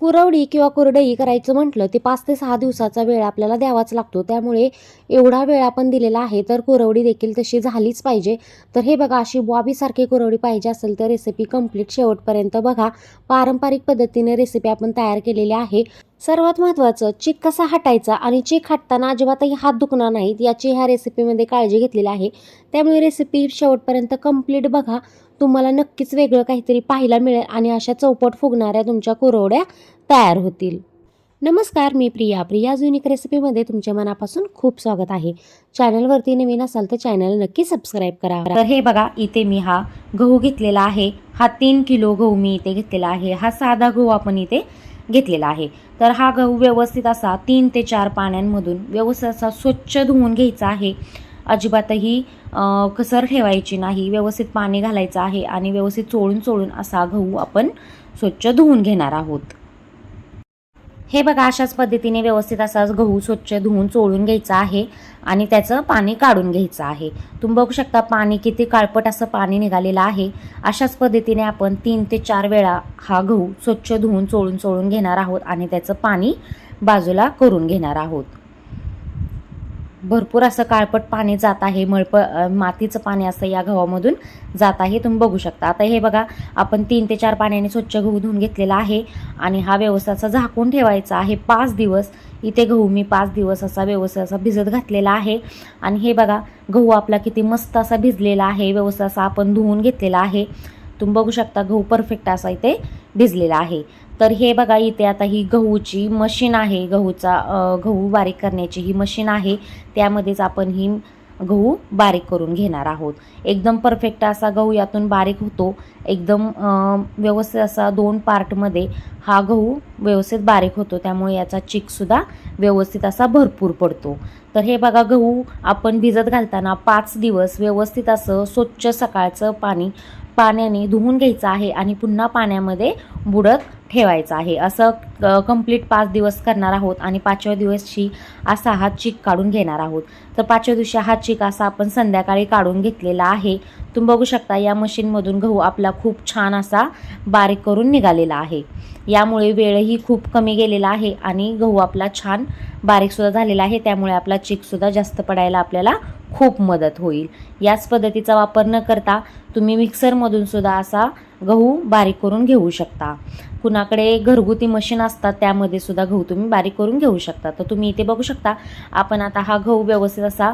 कुरवडी किंवा कुरडई करायचं म्हटलं ते पाच ते सहा दिवसाचा वेळ आपल्याला द्यावाच लागतो. त्यामुळे एवढा वेळ आपण दिलेला आहे तर कुरवडी देखील तशी झालीच पाहिजे. तर हे बघा अशी बॉबीसारखी कुरवडी पाहिजे असेल तर रेसिपी कंप्लीट शेवटपर्यंत बघा. पारंपरिक पद्धतीने रेसिपी आपण तयार केलेली आहे. सर्वात महत्त्वाचं चेक कसा हटायचा आणि चेक हटताना अजिबातही हात दुखणार नाहीत याची ह्या रेसिपीमध्ये काळजी घेतलेली आहे. त्यामुळे रेसिपी शेवटपर्यंत कंप्लीट बघा. तुम्हाला नक्कीच वेगळं काहीतरी पाहायला मिळेल आणि अशा चौपट फुगणाऱ्या तुमच्या कुरवड्या तयार होतील. नमस्कार मी प्रिया. प्रिया युनिक रेसिपीमध्ये तुमच्या मनापासून खूप स्वागत आहे. चॅनलवरती नवीन असाल तर चॅनल नक्की सबस्क्राईब करा. तर हे बघा इथे मी हा गहू घेतलेला आहे. हा तीन किलो गहू मी इथे घेतलेला आहे. हा साधा गहू आपण इथे घेतलेला आहे. तर हा गहू व्यवस्थित असा तीन ते चार पाण्यांमधून व्यवस्थित असा स्वच्छ धुवून घ्यायचा आहे. अजिबातही कसर ठेवायची नाही. व्यवस्थित पाणी घालायचं आहे आणि व्यवस्थित चोळून चोळून असा गहू आपण स्वच्छ धुवून घेणार आहोत. हे बघा अशाच पद्धतीने व्यवस्थित असा गहू स्वच्छ धुवून चोळून घ्यायचा आहे आणि त्याचं पाणी काढून घ्यायचं आहे. तुम्ही बघू शकता पाणी किती काळपट असं पाणी निघालेलं आहे. अशाच पद्धतीने आपण तीन ते चार वेळा हा गहू स्वच्छ धुवून चोळून चोळून घेणार आहोत आणि त्याचं पाणी बाजूला करून घेणार आहोत. भरपूर असं काळपट पाणी जात आहे मळप मातीचं पाणी असं या गव्हामधून जात आहे तुम्ही बघू शकता. आता हे बघा आपण तीन ते चार पाण्याने स्वच्छ गहू धुवून घेतलेला आहे आणि हा व्यवस्थित झाकून ठेवायचा आहे. पाच दिवस इथे गहू मी पाच दिवस असा व्यवसाय असा भिजत घातलेला आहे. आणि हे बघा गहू आपला किती मस्त असा भिजलेला आहे व्यवसाय असा आपण धुवून घेतलेला आहे. तुम्ही बघू शकता गहू परफेक्ट असा इथे भिजलेला आहे. तर हे बघा इथे आता ही गहूची मशीन आहे. गहूचा गहू बारीक करण्याची ही मशीन आहे. त्यामध्येच आपण ही गहू बारीक करून घेणार आहोत. एकदम परफेक्ट असा गहू यातून बारीक होतो. एकदम व्यवस्थित असा दोन पार्टमध्ये हा गहू व्यवस्थित बारीक होतो. त्यामुळे याचा चिकसुद्धा व्यवस्थित असा भरपूर पडतो. तर हे बघा गहू आपण भिजत घालताना पाच दिवस व्यवस्थित असं स्वच्छ सकाळचं पाणी पाण्याने धुवून घ्यायचं आहे आणि पुन्हा पाण्यामध्ये बुडत ठेवायचं आहे. असं कंप्लीट पाच दिवस करणार आहोत आणि पाचव्या दिवशी असा हा चीक काढून घेणार आहोत. तर पाचव्या दिवशी हा चीक असा आपण संध्याकाळी काढून घेतलेला आहे. तुम्ही बघू शकता या मशीनमधून गहू आपला खूप छान असा बारीक करून निघालेला आहे. यामुळे वेळही खूप कमी गेलेला आहे आणि गहू आपला छान बारीकसुद्धा झालेला आहे. त्यामुळे आपला चीकसुद्धा जास्त पडायला आपल्याला खूप मदत होईल. याच पद्धतीचा वापर न करता तुम्ही मिक्सरमधून सुद्धा असा गहू बारीक करून घेऊ शकता. कुणाकडे घरगुती मशीन असतात त्यामध्ये सुद्धा गहू तुम्ही बारीक करून घेऊ शकता. तर तुम्ही इथे बघू शकता आपण आता हा गहू व्यवस्थित असा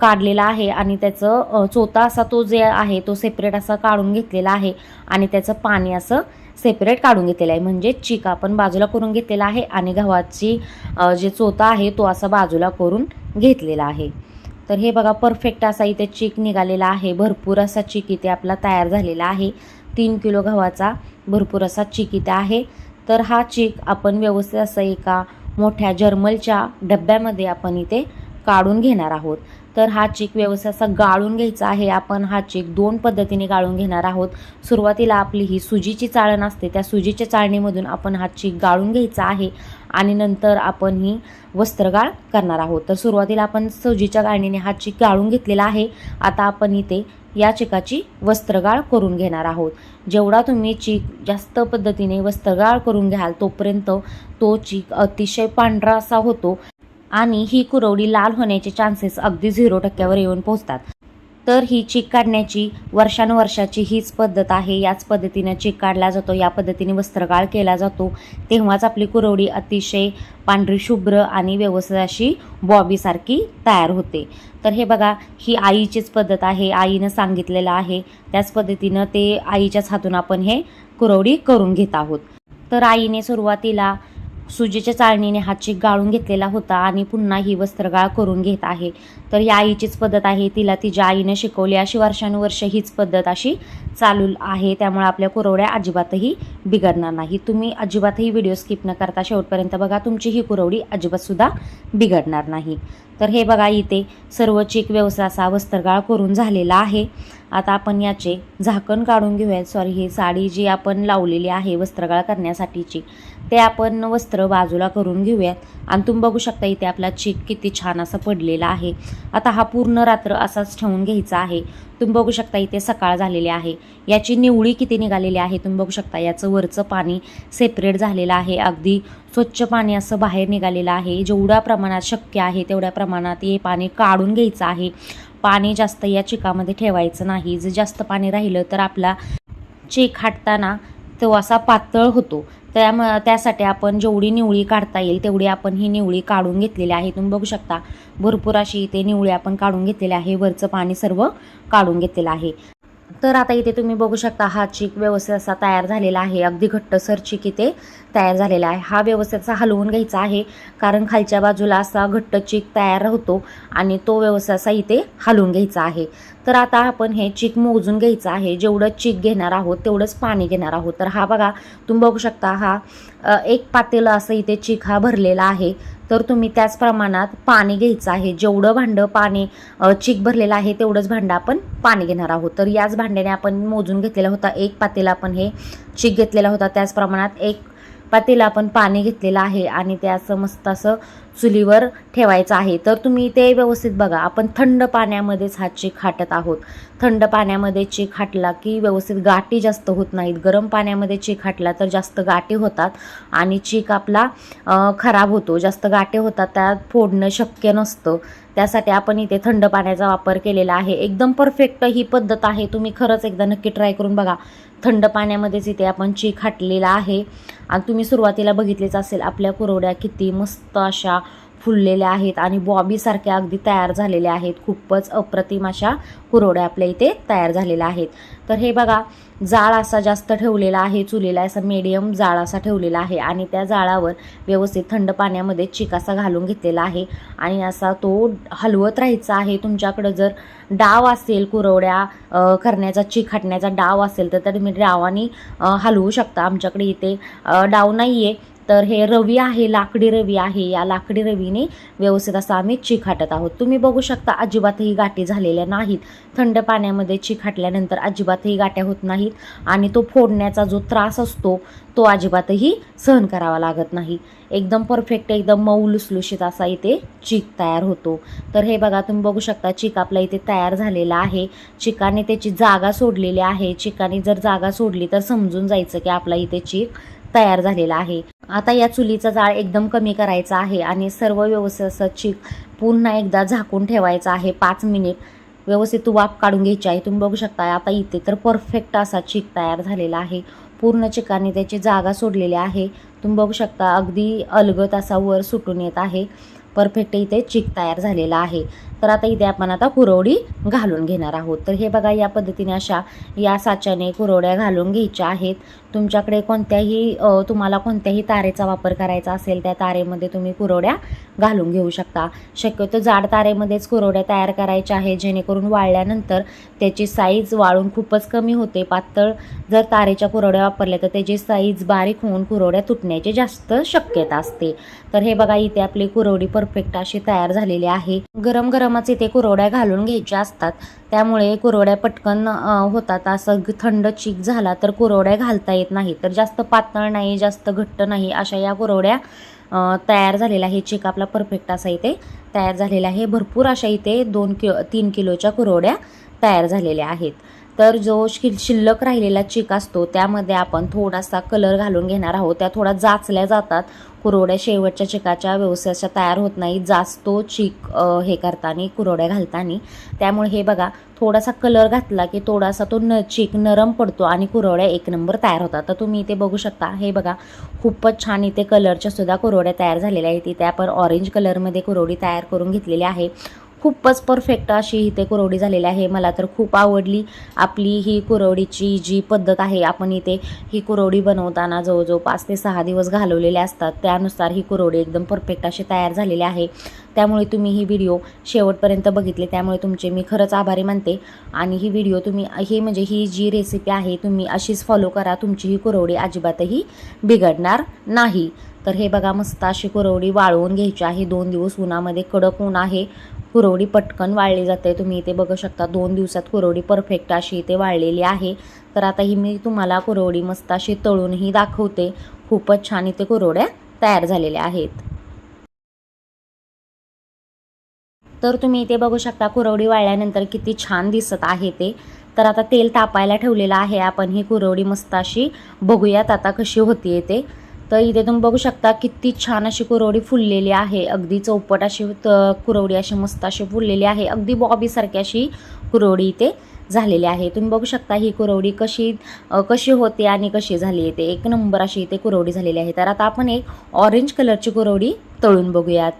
काढलेला आहे आणि त्याचं चोथा असा तो जे आहे तो सेपरेट असा काढून घेतलेला आहे आणि त्याचं पाणी असं सेपरेट काढून घेतलेलं आहे. म्हणजे चिक आपण बाजूला करून घेतलेला आहे आणि गव्हाची जे चोथा आहे तो असा बाजूला करून घेतलेला आहे. तर हे बघा परफेक्ट असा इथे चीक निघालेला आहे. भरपूर असा चीक इथे आपला तयार झालेला आहे. तीन किलो गव्हाचा भरपूर असा चीक इथे आहे. तर हा चीक आपण व्यवस्थित असं एका मोठ्या जर्मलच्या डब्यामध्ये आपण इथे काढून घेणार आहोत. तर हा चीक व्यवस्थित असा गाळून घ्यायचा आहे. आपण हा चीक दोन पद्धतीने गाळून घेणार आहोत. सुरुवातीला आपली ही सुजीची चाळण असते. त्या सुजीच्या चाळणीमधून आपण हा चीक गाळून घ्यायचा आहे. आणि नंतर आपण ही वस्त्रगाळ करणार आहोत. तर सुरुवातीला आपण सुजीच्या गाळणीने हा चिक गाळून घेतलेला आहे. आता आपण इथे या चिकाची वस्त्रगाळ करून घेणार आहोत. जेवढा तुम्ही चीक जास्त पद्धतीने वस्त्रगाळ करून घ्याल तोपर्यंत तो चीक अतिशय पांढरा असा होतो आणि ही कुरवडी लाल होण्याचे चान्सेस अगदी झिरो टक्क्यावर येऊन पोहोचतात. तर ही चीक काढण्याची वर्षानुवर्षाची हीच पद्धत आहे. याच पद्धतीनं चीक काढला जातो. या पद्धतीने वस्त्रगाळ केला जातो. तेव्हाच आपली कुरवडी अतिशय पांढरी शुभ्र आणि व्यवस्थित अशी बॉबीसारखी तयार होते. तर हे बघा ही आईचीच पद्धत आहे. आईनं सांगितलेलं आहे. त्याच पद्धतीनं ते आईच्याच हातून आपण हे कुरवडी करून घेत आहोत. तर आईने सुरुवातीला सुजीच्या चाळणीने हा गाळून घेतलेला होता आणि पुन्हा ही वस्त्रगाळ करून घेत आहे. तर ही आईचीच पद्धत आहे. तिला तिच्या आईनं शिकवली. अशी वर्षानुवर्ष हीच पद्धत अशी चालू आहे. त्यामुळे आपल्या कुरवड्या अजिबातही बिघडणार नाही. तुम्ही अजिबातही व्हिडिओ स्किप न करता शेवटपर्यंत बघा. तुमची ही कुरवडी अजिबातसुद्धा बिघडणार नाही. तर हे बघा इथे सर्व चीक व्यवसाय असा वस्त्रगाळ करून झालेला आहे. आता आपण याचे झाकण काढून घेऊयात. सॉरी ही साडी जी आपण लावलेली आहे वस्त्रगाळ करण्यासाठीची ते आपण वस्त्र बाजूला करून घेऊयात. आणि तुम्ही बघू शकता इथे आपला चीक किती छान असा पडलेला आहे. आता हा पूर्ण रात्र असाच ठेवून घ्यायचा आहे. तुम्ही बघू शकता इथे सकाळ झालेली आहे. याची निवळी किती निघालेली आहे तुम्ही बघू शकता. याचं वरचं पाणी सेपरेट झालेलं आहे. अगदी स्वच्छ पाणी असं बाहेर निघालेलं आहे. जेवढ्या प्रमाणात शक्य आहे तेवढ्या प्रमाणात हे पाणी काढून घ्यायचं आहे. पाणी जास्त या चिकामध्ये ठेवायचं नाही. जर जास्त पाणी राहिलं तर आपला चीक हाटताना तो असा पातळ होतो. त्याम त्यासाठी आपण जेवढी निवळी काढता येईल तेवढी आपण ही निवळी काढून घेतलेली आहे. तुम्ही बघू शकता भरपूर अशी इथे निवळी आपण काढून घेतलेली आहे. वरचं पाणी सर्व काढून घेतलेलं आहे. तर आता इथे तुम्ही बघू शकता हा चीक व्यवस्थित असा तयार झालेला आहे. अगदी घट्टसर चीक इथे तयार झालेला आहे. हा व्यवस्थित असा हलवून घ्यायचा आहे कारण खालच्या बाजूला असा घट्ट चीक तयार होतो आणि तो व्यवस्थित असा इथे हलवून घ्यायचा आहे. तर आता आपण हे चीक मोजून घ्यायचं आहे. जेवढं चीक घेणार आहोत तेवढंच पाणी घेणार आहोत. तर हा बघा तुम्ही बघू शकता हा एक पातेलं असं इथे चीक हा भरलेला आहे. तर तुम्ही त्याच प्रमाणात पाणी घ्यायचं आहे. जेवढं भांडं पाणी चिक चीक भरलेलं आहे तेवढंच भांडं आपण पाणी घेणार आहोत. तर याच भांड्याने आपण मोजून घेतलेला होता एक पातेला आपण हे चीक घेतलेला होता. त्याच प्रमाणात एक पातेला आपण पाणी घेतलेलं आहे आणि ते असं मस्त असं चुलीवर ठेवायचं आहे. तर तुम्ही ते व्यवस्थित बघा. आपण थंड पाण्यामध्येच हा चीक हाटत आहोत. थंड पाण्यामध्ये चीक हाटला की व्यवस्थित गाठी जास्त होत नाहीत. गरम पाण्यामध्ये चीक हाटला तर जास्त गाठी होतात आणि चीक आपला खराब होतो. जास्त गाठी होतात त्यात फोडणं शक्य नसतं. त्यासाठी आपण इथे थंड पाण्याचा वापर केलेला आहे. एकदम परफेक्ट ही पद्धत आहे. तुम्ही खरंच एकदा नक्की ट्राय करून बघा. थंड पाण्यामध्येच इथे आपण चीक हाटलेला आहे. आणि तुम्ही सुरुवातीला बघितलेच असेल आपल्या कुरवड्या किती मस्त अशा फुललेल्या आहेत आणि बॉबीसारख्या अगदी तयार झालेल्या आहेत. खूपच अप्रतिम अशा कुरवड्या आपल्या इथे तयार झालेल्या आहेत. तर हे बघा जाळ असा जास्त ठेवलेला आहे चुलीला असा मीडियम जाळ असा ठेवलेला आहे आणि त्या जाळावर व्यवस्थित थंड पाण्यामध्ये चिकासा घालून घेतलेला आहे. आणि असा तो हलवत राहायचा आहे. तुमच्याकडं जर डाव असेल कुरवड्या करण्याचा चिखाटण्याचा डाव असेल तर तुम्ही डावाने हलवू शकता. आमच्याकडे इथे डाव नाही आहे तर हे रवी आहे लाकडी रवी आहे. या लाकडी रवीने व्यवस्थित असं आम्ही चिखाटत आहोत. तुम्ही बघू शकता अजिबातही गाठी झालेल्या नाहीत. थंड पाण्यामध्ये चिखाटल्यानंतर अजिबातही गाठ्या होत नाहीत आणि तो फोडण्याचा जो त्रास असतो तो अजिबातही सहन करावा लागत नाही. एकदम परफेक्ट एकदम मऊ लुसलुशीत असा इथे चीक तयार होतो. तर हे बघा तुम्ही बघू शकता चीक आपला इथे तयार झालेला आहे. चिकाने त्याची जागा सोडलेली आहे. चिकाने जर जागा सोडली तर समजून जायचं की आपला इथे चीक तयार झालेला आहे. आता या चुलीचा जाळ एकदम कमी करायचा आहे आणि सर्व व्यवस्थित असं चीक पुन्हा एकदा झाकून ठेवायचा आहे. पाच मिनिट व्यवस्थित वाफ काढून घ्यायची आहे. तुम्ही बघू शकता आता इथे तर परफेक्ट असा चीक तयार झालेला आहे. पूर्ण चिकाने त्याची जागा सोडलेली आहे. तुम्ही बघू शकता अगदी अलगत असा वर सुटून येत आहे. परफेक्ट इथे चिक तयार झालेला आहे. तर आता इथे आपण आता कुरवडी घालून घेणार आहोत. तर हे बघा या पद्धतीने अशा या साच्याने कुरवड्या घालून घ्यायच्या आहेत. तुमच्याकडे कोणत्याही तुम्हाला कोणत्याही तारेचा वापर करायचा असेल त्या तारेमध्ये तुम्ही कुरवड्या घालून घेऊ शकता. शक्यतो जाड तारेमध्येच कुरवड्या तयार करायच्या आहे जेणेकरून वाळल्यानंतर त्याची साईज वाळून खूपच कमी होते. पातळ जर तारेच्या कुरवड्या वापरल्या तर त्याची साईज बारीक होऊन कुरवड्या तुटण्याची जास्त शक्यता असते. तर हे बघा इथे आपली कुरवडी परफेक्ट अशी तयार झालेली आहे. गरम गरम गरमच इथे कुरवड्या घालून घ्यायच्या असतात. त्यामुळे कुरवड्या पटकन होतात. असं थंड चीक झाला तर कुरवड्या घालता येत नाही तर जास्त पातळ नाही जास्त घट्ट नाही अशा या कुरवड्या तयार झालेला आहे चीक आपला परफेक्ट असा इथे तयार झालेला आहे. भरपूर अशा इथे दोन किलो तीन किलोच्या कुरवड्या तयार झालेल्या आहेत. तर जो शिल शिल्लक राहिलेला चिक असतो त्यामध्ये आपण थोडासा कलर घालून घेणार आहोत. त्या थोडा जाचल्या जातात. कुरवड्या शेवटच्या चिकाच्या व्यवसायाच्या तयार होत नाही जास्तो चिक हे करताना कुरवड्या घालताना. त्यामुळे हे बघा थोडासा कलर घातला की थोडासा तो न चिक नरम पडतो आणि कुरवड्या एक नंबर तयार होतात. तर तुम्ही इथे बघू शकता हे बघा खूपच छान इथे कलरच्या सुद्धा कुरवड्या तयार झालेल्या आहेत. इथे आपण ऑरेंज कलरमध्ये कुरवडी तयार करून घेतलेली आहे. खूपच परफेक्ट अशी इथे कुरवडी झालेली आहे. मला तर खूप आवडली. आपली ही कुरवडीची जी पद्धत आहे आपण इथे ही कुरवडी बनवताना जवळजवळ पाच ते सहा दिवस घालवलेले असतात. त्यानुसार ही कुरवडी एकदम परफेक्ट अशी तयार झालेली आहे. त्यामुळे तुम्ही ही व्हिडिओ शेवटपर्यंत बघितले. त्यामुळे तुमचे मी खरंच आभारी मानते. आणि ही व्हिडिओ तुम्ही ही म्हणजे ही जी रेसिपी आहे तुम्ही अशीच फॉलो करा. तुमची ही कुरवडी अजिबातही बिघडणार नाही. तर हे बघा मस्त अशी कुरवडी वाळवून घ्यायची आहे. दोन दिवस उन्हामध्ये कडक ऊन आहे. कुरवडी पटकन वाळली जाते. तुम्ही इथे बघू शकता दोन दिवसात कुरवडी परफेक्ट अशी इथे वाळलेली आहे. तर आता ही मी तुम्हाला कुरवडी मस्त अशी तळूनही दाखवते. खूपच छान इथे कुरवड्या तयार झालेल्या आहेत. तर तुम्ही इथे बघू शकता कुरवडी वाळल्यानंतर किती छान दिसत आहे ते. तर आता तेल तापायला ठेवलेलं आहे. आपण ही कुरवडी मस्त अशी बघूयात आता कशी होती ते. तर इथे तुम्ही बघू शकता किती छान अशी कुरवडी फुललेली आहे. अगदी चौपट अशी त- कुरवडी अशी मस्त अशी फुललेली आहे. अगदी बॉबीसारखी अशी कुरवडी इथे झालेली आहे. तुम्ही बघू शकता ही कुरवडी कशी कशी होते आणि कशी झाली आहे ते. एक नंबर अशी इथे कुरवडी झालेली आहे. तर आता आपण एक ऑरेंज कलरची कुरवडी तळून बघूयात.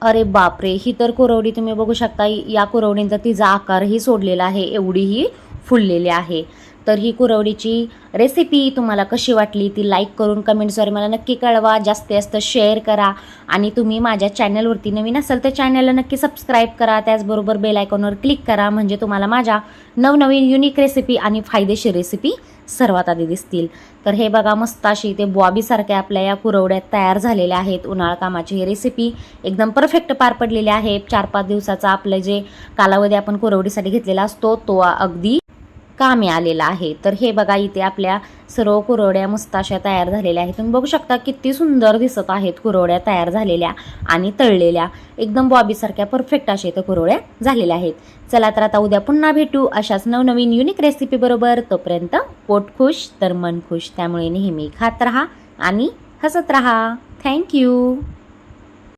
अरे बापरे ही तर कुरवडी तुम्ही बघू शकता. या कुरवडींचा तिचा आकारही सोडलेला आहे. एवढी ही फुललेली आहे. तर ही कुरवडीची रेसिपी तुम्हाला कशी वाटली ती लाईक करून कमेंट्सवर मला नक्की कळवा. जास्तीत जास्त शेअर करा आणि तुम्ही माझ्या चॅनलवरती नवीन असाल तर चॅनलला नक्की सबस्क्राईब करा. त्याचबरोबर बेल आयकॉनवर क्लिक करा म्हणजे तुम्हाला माझ्या नवनवीन युनिक रेसिपी आणि फायदेशीर रेसिपी सर्वात आधी दिसतील. तर हे बघा मस्त अशी इथे बॉबीसारख्या आपल्या या कुरवड्यात तयार झालेल्या आहेत. उन्हाळ कामाची ही रेसिपी एकदम परफेक्ट पार पडलेली आहे. चार पाच दिवसाचा आपलं जे कालावधी आपण कुरवडीसाठी घेतलेला असतो तो अगदी कामी आलेलं आहे. तर हे बघा इथे आपल्या सर्व कुरवड्या मुस्ताशा तयार झालेल्या आहेत. तुम्ही बघू शकता किती सुंदर दिसत आहेत कुरवड्या तयार झालेल्या आणि तळलेल्या. एकदम बॉबीसारख्या परफेक्ट अशा इथं कुरवड्या झालेल्या आहेत. चला तर आता उद्या पुन्हा भेटू अशाच नवनवीन युनिक रेसिपीबरोबर तोपर्यंत पोट खुश तर मन खुश. त्यामुळे नेहमी खात राहा आणि हसत राहा. थँक्यू